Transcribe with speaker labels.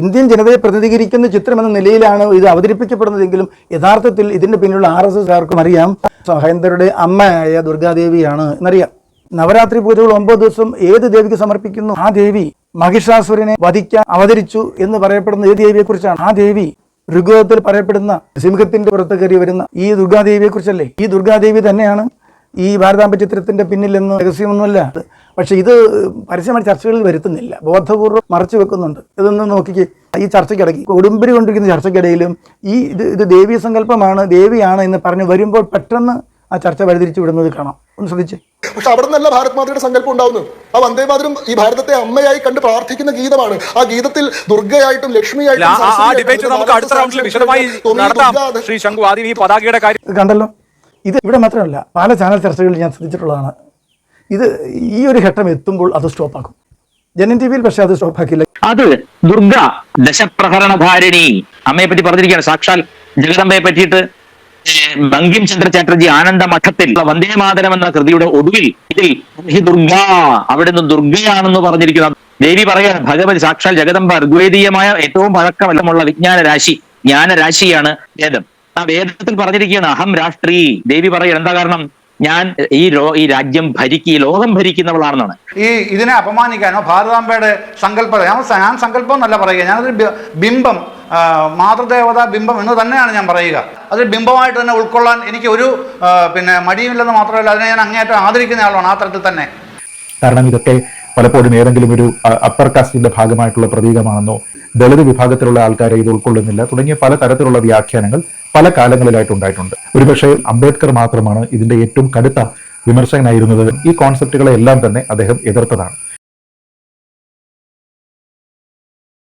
Speaker 1: Indian ജനതയെ പ്രതിനിധീകരിക്കുന്ന ചിത്രം എന്ന നിലയിലാണ് ഇത് അവതരിപ്പിക്കപ്പെടുന്നതെങ്കിലും യഥാർത്ഥത്തിൽ ഇതിന്റെ പിന്നിലുള്ള ആർ എസ് എസ്കാർക്കും അറിയാം. സഹേന്ദ്രയുടെ അമ്മയായ ദുർഗാദേവിയാണ് എന്നറിയാം. നവരാത്രി പൂജകൾ ഒമ്പത് ദിവസം ഏത് ദേവിക്ക് സമർപ്പിക്കുന്നു? ആ ദേവി മഹിഷാസുരനെ വധിക്കാൻ അവതരിച്ചു എന്ന് പറയപ്പെടുന്ന ഏത് ദേവിയെ കുറിച്ചാണ് ആ ദേവി ഋഗ്വേദത്തിൽ പറയപ്പെടുന്ന സിംഹത്തിന്റെ പുറത്ത് കയറി വരുന്ന ഈ ദുർഗാദേവിയെ കുറിച്ചല്ലേ ഈ ദുർഗാദേവി തന്നെയാണ് ഈ ഭാരതാമ്പ ചിത്രത്തിന്റെ പിന്നിലെന്ന് രഹസ്യമൊന്നുമല്ല. പക്ഷെ ഇത് പരസ്യമായി ചർച്ചകളിൽ വരുത്തുന്നില്ല. ബോധപൂർവം മറച്ചു വെക്കുന്നുണ്ട്. ഇതൊന്ന് നോക്കിക്ക്. ഈ ചർച്ചയ്ക്കിടയ്ക്ക് കൊടുമ്പിരി കൊണ്ടിരിക്കുന്ന ചർച്ചയ്ക്കിടയിലും ഈ ഇത് ഇത് ദേവീ സങ്കല്പമാണ് ദേവിയാണ് എന്ന് പറഞ്ഞ് വരുമ്പോൾ പെട്ടെന്ന് ആ ചർച്ച വഴിതിരിച്ചു വിടുന്നത് കാണാം. ഒന്ന് ശ്രദ്ധിച്ചേ.
Speaker 2: പക്ഷെ അവിടെ നിന്നല്ല ഭാരത് മാതയുടെ സങ്കല്പം ഉണ്ടാവുന്നു ആ വന്ദേ മാതരം ഈ ഭാരതത്തെ അമ്മയായി കണ്ട് പ്രാർത്ഥിക്കുന്ന ഗീതമാണ്. ആ ഗീതത്തിൽ ദുർഗയായിട്ടും ലക്ഷ്മിയായിട്ടും
Speaker 3: ആ- ആ ഡിബേറ്റ് നമുക്ക് അടുത്ത റൗണ്ടിൽ വിശദമായി നടത്താം. ശ്രീ ശങ്കു ആദ്യം ഈ പതാകയുടെ കാര്യം
Speaker 1: കണ്ടല്ലോ. ഇത് ഇവിടെ മാത്രമല്ല പല ചാനൽ ചർച്ചകളിൽ ഞാൻ ശ്രദ്ധിച്ചിട്ടുള്ളതാണ്. ഇത് ഈ ഒരു ഘട്ടം എത്തുമ്പോൾ അത് സ്റ്റോപ്പാക്കും ജനൻ ടി വിയിൽ പക്ഷേ അത് സ്റ്റോപ്പാക്കില്ല
Speaker 4: അത് ദുർഗ ദശപ്രഹരണധാരിണി അമ്മയെ പറ്റി പറഞ്ഞിരിക്കുകയാണ്. സാക്ഷാൽ ജഗദമ്പയെ പറ്റിയിട്ട് ബങ്കിം ചന്ദ്ര ചാറ്റർജി ആനന്ദ മഠത്തിൽ വന്ദേ മാതരം എന്ന കൃതിയുടെ ഒടുവിൽ ഇതിൽ ഹി ദുർഗ അവിടെ നിന്ന് ദുർഗയാണെന്ന് പറഞ്ഞിരിക്കുന്നു. ദേവി പറയാണ് ഭഗവതി സാക്ഷാൽ ജഗദമ്പ ഋഗ്വേദീയമായ ഏറ്റവും പഴക്കമല്ലമുള്ള വിജ്ഞാന രാശി ജ്ഞാനരാശിയാണ് വേദം. ആ വേദത്തിൽ പറഞ്ഞിരിക്കുകയാണ് അഹം രാഷ്ട്രീ. ദേവി പറയുക എന്താ കാരണം? ഞാൻ ഈ ലോ ഈ രാജ്യം ഭരിക്കുക ഈ ലോകം ഭരിക്കുന്നവളാണെന്നാണ്.
Speaker 5: ഈ ഇതിനെ അപമാനിക്കാനോ ഭാരതാംബയുടെ സങ്കല്പം ഞാൻ ഞാൻ സങ്കല്പം എന്നല്ല പറയുക ഞാനതൊരു ബി- ബിംബം മാതൃദേവതാ ബിംബം എന്ന് തന്നെയാണ് ഞാൻ പറയുക. അത് ബിംബമായിട്ട് തന്നെ ഉൾക്കൊള്ളാൻ എനിക്ക് ഒരു പിന്നെ മടിയുമില്ലെന്ന് മാത്രമല്ല അതിനെ ഞാൻ അങ്ങേയറ്റം ആദരിക്കുന്ന ആളാണ് ആ തരത്തിൽ തന്നെ.
Speaker 6: കാരണം ഇതൊക്കെ പലപ്പോഴും ഏതെങ്കിലും ഒരു അപ്പർ കാസ്റ്റിന്റെ ഭാഗമായിട്ടുള്ള പ്രതീകമാണെന്നോ ദളിത് വിഭാഗത്തിലുള്ള ആൾക്കാരെ ഇത് ഉൾക്കൊള്ളുന്നില്ല തുടങ്ങിയ പല തരത്തിലുള്ള വ്യാഖ്യാനങ്ങൾ പല കാലങ്ങളിലായിട്ട് ഉണ്ടായിട്ടുണ്ട്. ഒരുപക്ഷെ അംബേദ്കർ മാത്രമാണ് ഇതിന്റെ ഏറ്റവും കടുത്ത വിമർശകനായിരുന്നത്. ഈ കോൺസെപ്റ്റുകളെല്ലാം തന്നെ അദ്ദേഹം എതിർത്തതാണ്.